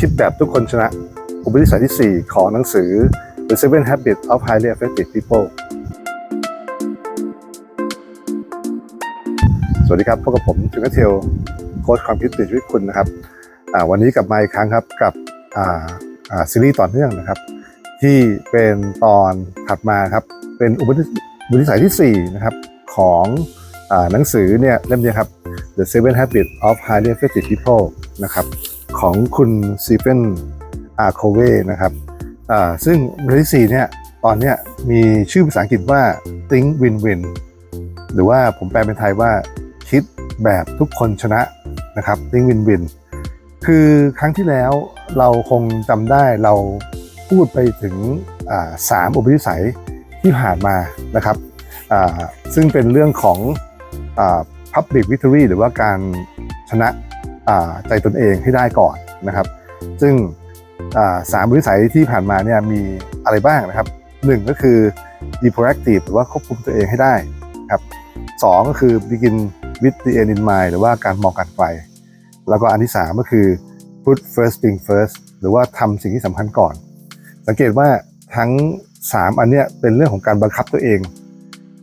คิดแบบทุกคนชนะ อุปนิสัยที่ 4 ของหนังสือ The Seven Habits of Highly Effective People สวัสดีครับพบกับผมจุนเทลโค้ชความคิดเปลี่ยนชีวิตคุณนะครับ วันนี้กลับมาอีกครั้งครับกับซีรีส์ต่อเนื่องนะครับ ที่เป็นตอนถัดมาครับ เป็นอุปนิสัยที่ 4 นะครับของอหนังสือเนี่ยเล่มนี้ครับ The Seven Habits of Highly Effective People นะครับ ของคุณซีเฟนอาร์โคเวนะครับอ่าซึ่งบทที่เนี่ยตอนเนี้ยมีชื่อภาษาอังกฤษว่า Think Win Win หรือว่าผมแปลเป็นไทยว่าคิดแบบทุกคนชนะนะครับ Think Win Win คือครั้งที่แล้วเราคงจำได้เราพูดไปถึงสามอุปนิสัยที่ผ่านมานะครับซึ่งเป็นเรื่องของอ Public Victory หรือว่าการชนะ ใจตนเองให้ได้ก่อนนะครับ ซึ่งสามวิสัยที่ผ่านมาเนี่ยมีอะไรบ้างนะครับหนึ่งก็คือ be proactive หรือว่าควบคุมตัวเองให้ได้ครับสองก็คือ begin with the end in mind หรือว่าการมองการไกลแล้วก็อันที่สามก็คือ put first thing first หรือว่าทำสิ่งที่สำคัญก่อน สังเกตว่าทั้ง3อันเนี้ยเป็นเรื่องของการบังคับตัวเอง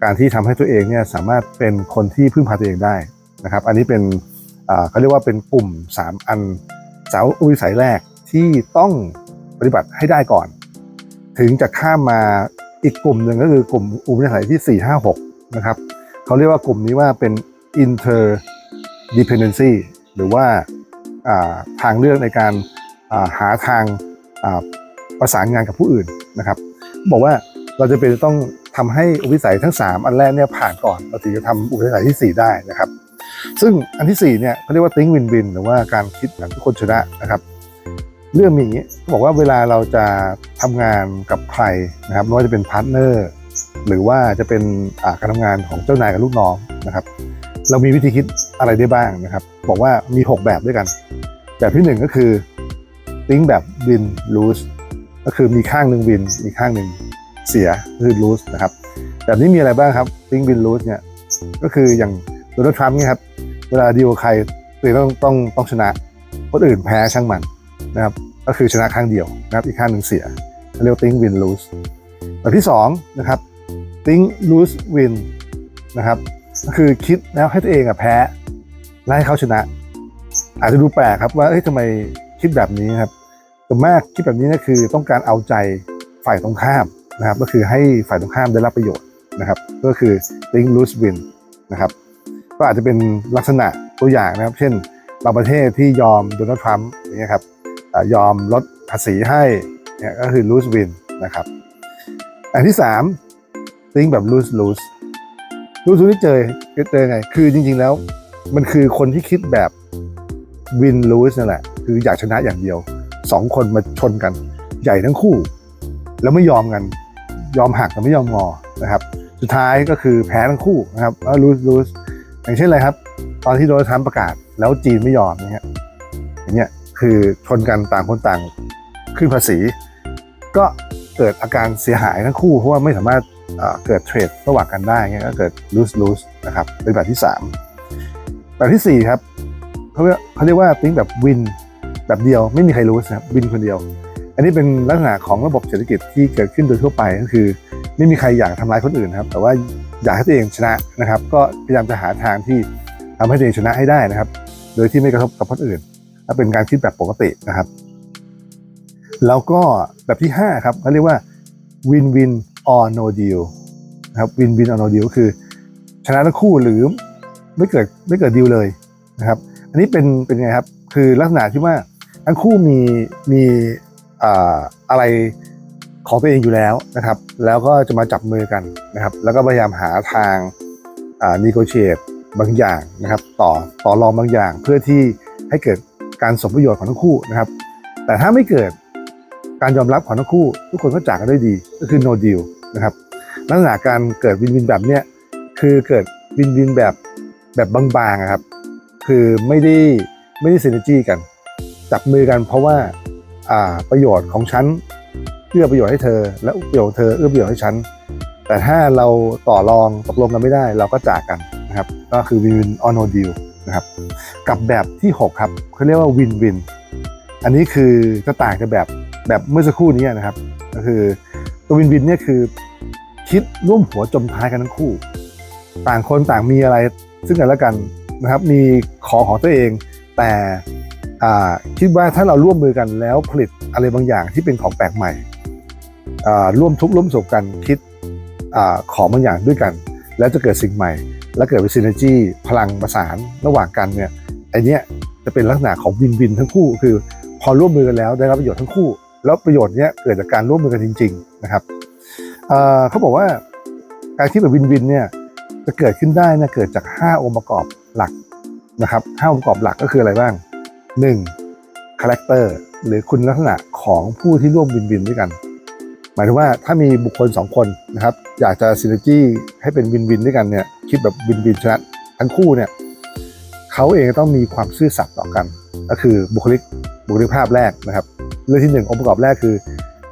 การที่ทำให้ตัวเองเนี่ยสามารถเป็นคนที่พึ่งพาตัวเองได้นะครับ อันนี้เป็น เขาเรียกว่าเป็นกลุ่ม 3 อันสาวอุวิสัยแรกที่ต้องปฏิบัติให้ได้ก่อน ถึงจะข้ามมาอีกกลุ่มหนึ่งก็คือกลุ่มอุปนิสัยที่ 4 5 6 นะครับเขาเรียกว่ากลุ่มนี้ว่าเป็น interdependency หรือว่าทางเลือกในการาหาทางาประสานงานกับผู้อื่นนะครับบอกว่าเราจะเป็นต้องทำให้อุปนิสัยทั้ง 3 อันแรกเนี่ยผ่านก่อนเราถึงจะทำอุปนิสัยที่ 4 ได้นะครับ ซึ่งอันที่4เนี่ยเขาเรียกว่า think win win หรือว่าการคิดแบบทุกคนชนะนะครับ เรื่องมีอย่างนี้เขาบอกว่าเวลาเราจะทำงานกับใครนะครับไม่ว่าจะเป็นพาร์ทเนอร์หรือว่าจะเป็นการทำงานของเจ้านายกับลูกน้องนะครับ เรามีวิธีคิดอะไรได้บ้างนะครับ บอกว่ามี 6 แบบด้วยกัน แบบที่ 1 ก็คือ think แบบ win lose ก็คือมีข้างหนึ่ง win อีกข้างหนึ่งเสียคือ lose นะครับแบบนี้มีอะไรบ้างครับ think win lose เนี่ยก็คืออย่างโดนัลด์ทรัมป์เนี่ยครับ เวลาดีลกับใครตัวเองต้องต้องต้องชนะคนอื่นแพ้ช่างมันนะครับก็คือชนะครั้งเดียวนะครับอีกข้างหนึ่งเสียเรียกว่า think win lose แบบที่สองนะครับ think lose win นะครับก็คือคิดแล้วให้ตัวเองอะแพ้และให้เขาชนะ อาจจะดูแปลกครับว่าเอ้ยทำไมคิดแบบนี้ครับส่วนมากคิดแบบนี้ก็คือต้องการเอาใจฝ่ายตรงข้ามนะครับ ก็คือให้ฝ่ายตรงข้ามได้รับประโยชน์นะครับ ก็คือ think lose win นะครับ ก็อาจจะเป็นลักษณะตัวอย่างนะครับ เช่นบางประเทศที่ยอมโดนัลด์ทรัมป์อย่างเงี้ยครับยอมลดภาษีให้เนี่ยก็คือ lose win นะครับ อันที่ 3 think แบบ lose lose lose lose ที่เจอเจอไง คือจริงๆแล้วมันคือคนที่คิดแบบ win lose นั่นแหละ คืออยากชนะอย่างเดียวสองคนมาชนกัน ใหญ่ทั้งคู่ แล้วไม่ยอมกัน ยอมหักแต่ไม่ยอมงอนะครับ สุดท้ายก็คือแพ้ทั้งคู่นะครับแล้ว lose lose อย่างเช่นอะไรครับ ตอนที่โดนัลด์ทรัมป์ประกาศ แล้วจีนไม่ยอมอย่างเงี้ยอย่างเงี้ยคือชนกันต่างคนต่างขึ้นภาษี ก็เกิดอาการเสียหายทั้งคู่เพราะว่าไม่สามารถเกิดเทรดระหว่างกันได้เงี้ยก็เกิด lose lose นะครับเป็นแบบที่ 3 แบบทีสี่4 ครับเขาเรียกเขาเรียกว่าติ้งแบบ win แบบเดียวไม่มีใคร lose นะครับ win คนเดียว อันนี้เป็นลักษณะของระบบเศรษฐกิจที่เกิดขึ้นโดยทั่วไปก็คือ ไม่มีใครอยากทำร้ายคนอื่นครับ แต่ว่า อยากให้ตัวเองชนะนะครับ ก็พยายามจะหาทางที่ทำให้ตัวเองชนะให้ได้นะครับ โดยที่ไม่กระทบกับคนอื่นและเป็นการคิดแบบปกตินะครับ แล้วก็แบบที่ 5 ครับเขาเรียกว่า win win or no deal นะครับ win win or no deal คือ ชนะทั้งคู่หรือไม่เกิดไม่เกิดดีลเลยนะครับ อันนี้เป็นเป็นไงครับ คือลักษณะที่ว่าทั้งคู่มีมีอ่าอะไร ของตัวเองอยู่แล้วนะครับ แล้วก็จะมาจับมือกันนะครับ แล้วก็พยายามหาทางอ่า negotiate บางอย่างนะครับ ต่อต่อรองบางอย่าง เพื่อที่ให้เกิดการสมประโยชน์ของทั้งคู่นะครับ แต่ถ้าไม่เกิดการยอมรับของทั้งคู่ ทุกคนก็จากกันด้วยดีก็คือ no deal นะครับลักษณะการเกิดวินวินแบบเนี้ยคือเกิดวินวินแบบแบบบางๆครับ คือไม่ได้ไม่ได้ซีเนจี้กัน จับมือกันเพราะว่าประโยชน์ของฉัน อื้อประโยชน์ให้เธอ และประโยชน์เธอเอื้อประโยชน์ให้ฉัน แต่ถ้าเราต่อรองตกลงกันไม่ได้ เราก็จากกันนะครับก็คือวินวินออนโนดีลนะครับกับแบบที่ 6 ครับเขาเรียกว่าวินวินอันนี้คือจะต่างจากแบบแบบเมื่อสักครู่นี้นะครับ ก็คือตัววินวินเนี่ยคือคิดร่วมหัวจมท้ายกันทั้งคู่ ต่างคนต่างมีอะไรซึ่งกันและกันนะครับ มีของของตัวเอง แต่อ่าคิดว่าถ้าเราร่วมมือกันแล้วผลิตอะไรบางอย่างที่เป็นของแปลกใหม่ ร่วมทุกข์ร่วมสุขกันคิดอของบางอย่างด้วยกัน แล้วจะเกิดสิ่งใหม่ และเกิดเป็นซินเนจีพลังประสานระหว่างกันเนี่ยไอเนี้ยจะเป็นลักษณะของวินวินทั้งคู่ คือพอร่วมมือกันแล้วได้รับประโยชน์ทั้งคู่ แล้วประโยชน์เนี้ยเกิดจากการร่วมมือกันจริง ๆ นะครับเอ่อเขาบอกว่าการคิดแบบวินวินเนี่ยจะเกิดขึ้นได้นะเกิดจาก 5 องค์ประกอบหลักนะครับห้าองค์ประกอบหลักก็คืออะไรบ้าง 1. คาแรคเตอร์หรือคุณลักษณะของผู้ที่ร่วมวินวินด้วยกัน หมายถึงว่าถ้ามีบุคคล 2 คนนะครับอยากจะซินเนจี้ให้เป็นวินวินด้วยกันเนี่ยคิดแบบวินวินชนะทั้งคู่เนี่ยเขาเองต้องมีความซื่อสัตย์ต่อกัน ก็คือบุคลิกบุคลิกภาพแรกนะครับ เรื่องที่หนึ่งองค์ประกอบแรกคือ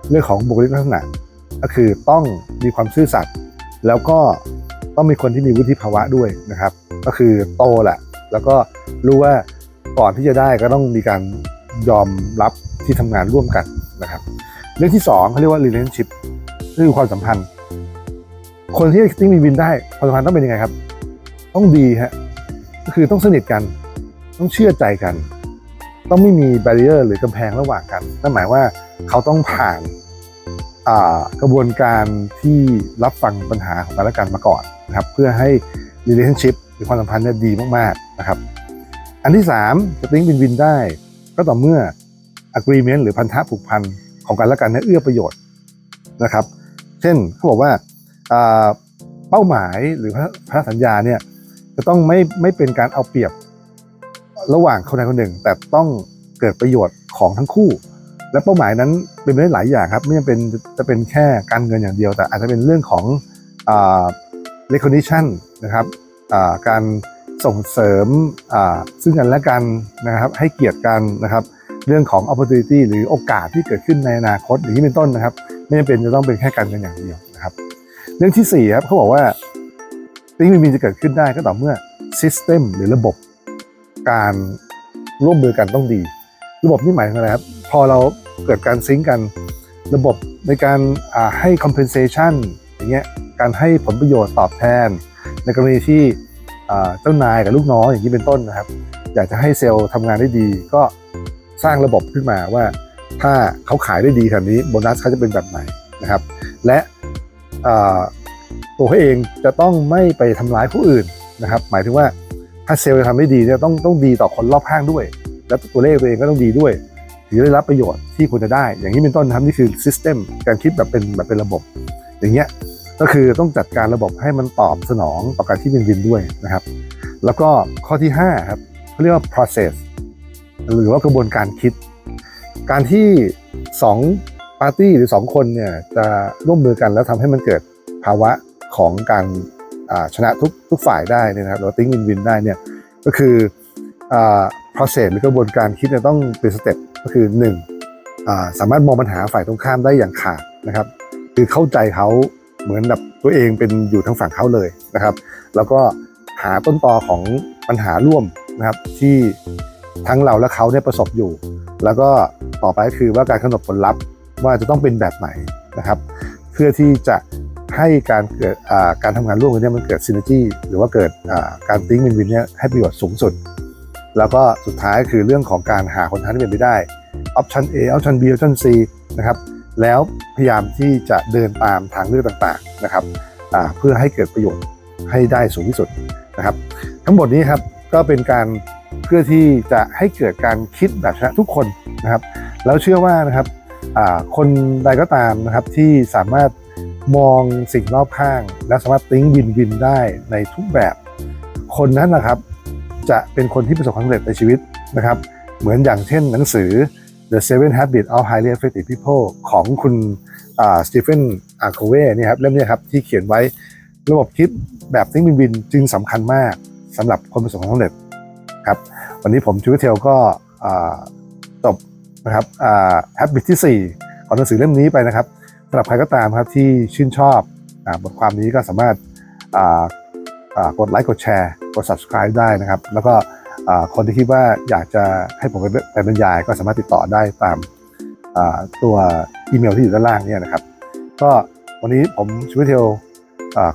เรื่องของบุคลิกลักษณะก็คือต้องมีความซื่อสัตย์แล้วก็ต้องมีคนที่มีวุฒิภาวะด้วยนะครับ ก็คือโตแหละแล้วก็รู้ว่าก่อนที่จะได้ก็ต้องมีการยอมรับที่ทำงานร่วมกันนะครับ เรื่องที่สองเขาเรียกว่า relationship ก็คือความสัมพันธ์ คนที่ติ้งมีวินได้ความสัมพันธ์ต้องเป็นยังไงครับ ต้องดีฮะก็คือต้องสนิทกัน ต้องเชื่อใจกัน ต้องไม่มีแบ r เ i อร์หรือกำแพงระหว่างกันนั่นหมายว่าเขาต้องผ่านกระบวนการที่รับฟังปัญหาของกันและกันมาก่อนนะครับเพื่อให้ relationship หรือความสัมพันธ์เนี่ยดีมากๆนะครับ อันที่ 3 จะติ้งวินวินได้ ก็ต่อเมื่อ agreement หรือพันธะผูกพัน ของกันและกันเนี่ยเอื้อประโยชน์นะครับ เช่นเขาบอกว่าเป้าหมายหรือพระสัญญาเนี่ยจะต้องไม่ไม่เป็นการเอาเปรียบระหว่างคนใดคนหนึ่ง แต่ต้องเกิดประโยชน์ของทั้งคู่ และเป้าหมายนั้นเป็นไปได้หลายอย่างครับ ไม่จำเป็นจะเป็นแค่การเงินอย่างเดียว แต่อาจจะเป็นเรื่องของอ recognition นะครับการส่งเสริมซึ่งกันและกันนะครับ ให้เกียรติกันนะครับ เรื่องของ opportunity หรือโอกาสที่เกิดขึ้นในอนาคตอย่างนี้เป็นต้นนะครับ ไม่จำเป็นจะต้องเป็นแค่การเงินอย่างเดียวนะครับ เรื่องที่สี่ครับเขาบอกว่าติ้งมีมีจะเกิดขึ้นได้ก็ต่อเมื่อ system หรือระบบการร่วมมือกันต้องดี ระบบนี่หมายถึงอะไรครับ พอเราเกิดการซิงก์กันระบบในการให้ compensation อย่างเงี้ยการให้ผลประโยชน์ตอบแทน ในกรณีที่เจ้านายกับลูกน้องอย่างนี้เป็นต้นนะครับ อยากจะให้เซลล์ทำงานได้ดี ก็ สร้างระบบขึ้นมาว่า ถ้าเขาขายได้ดีขนาดนี้โบนัสเขาจะเป็นแบบไหนนะครับ และตัวเขาเองจะต้องไม่ไปทำร้ายผู้อื่นนะครับ หมายถึงว่าถ้าเซลล์จะทำได้ดีเนี่ยต้องต้องดีต่อคนรอบข้างด้วย และตัวเลขตัวเองก็ต้องดีด้วยถึงได้รับประโยชน์ที่ควรจะได้ อย่างนี้เป็นต้นนะครับนี่คือ system การคิดแบบเป็นแบบเป็นระบบ อย่างเงี้ยก็คือต้องจัดการระบบให้มันตอบสนองต่อการที่วินวินด้วยนะครับ แล้วก็ข้อที่5ครับเขาเรียกว่า process หรือว่ากระบวนการคิด การที่2ปาร์ตี้หรือ 2 คนเนี่ยจะร่วมมือกันแล้วทำให้มันเกิดภาวะของการชนะทุกทุกฝ่ายได้เนยนะครับหรือติ้งวินวินได้เนี่ยก็คืออ่า process หรือกระบวนการคิดเนี่ยต้องเป็นสเต็ปก็คือ1อ่าสามารถมองปัญหาฝ่ายตรงข้ามได้อย่างขาดนะครับคือเข้าใจเขาเหมือนแบบตัวเองเป็นอยู่ทางฝั่งเขาเลยนะครับ แล้วก็หาต้นตอของปัญหาร่วมนะครับที่ ทั้งเราและเขาเนี่ยประสบอยู่ แล้วก็ต่อไปก็คือว่าการกำหนดผลลัพธ์ว่าจะต้องเป็นแบบไหนนะครับ เพื่อที่จะให้การเกิดการทำงานร่วมกันเนี่ยมันเกิดซินเนจีหรือว่าเกิดการติ้งวินวินเนี่ยให้ประโยชน์สูงสุด แล้วก็สุดท้ายคือเรื่องของการหาคนทางที่เป็นไปได้ออปชัน A ออปชัน B ออปชัน C นะครับแล้วพยายามที่จะเดินตามทางเลือกต่างๆนะครับเพื่อให้เกิดประโยชน์ให้ได้สูงที่สุดนะครับ ทั้งหมดนี้ครับก็เป็นการ เพื่อที่จะให้เกิดการคิดแบบชนะทุกคนนะครับ แล้วเชื่อว่านะครับคนใดก็ตามนะครับที่สามารถมองสิ่งรอบข้าง และสามารถติ้งวินวินได้ในทุกแบบ คนนั้นนะครับจะเป็นคนที่ประสบความสำเร็จในชีวิตนะครับ เหมือนอย่างเช่นหนังสือ The Seven Habits of Highly Effective People ของคุณสตีเฟนอาร์โคเวนี่ครับเล่มนี้ครับที่เขียนไว้ระบบคิดแบบติ้งวินวินจึงสำคัญมากสำหรับคนประสบความสำเร็จ ครับวันนี้ผมชูเทลก็จบนะครับแฮปบิทที่ 4 ของหนังสือเล่มนี้ไปนะครับสำหรับใครก็ตามครับที่ชื่นชอบบทความนี้ก็สามารถกดไลค์กดแชร์กด subscribe ได้นะครับ แล้วก็คนที่คิดว่าอยากจะให้ผมไปบรรยายก็สามารถติดต่อได้ตามตัวอีเมลที่อยู่ด้านล่างนี่นะครับ ก็วันนี้ผมชูเทล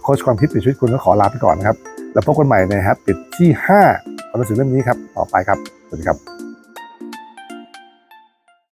โค้ชความคิดเปลี่ยนชีวิตคุณก็ขอลาไปก่อนนะครับ แล้วพบกันใหม่ในแฮปปิดที่ 5 ความรู้สึกเรื่องนี้ครับต่อไปครับสวัสดีครับ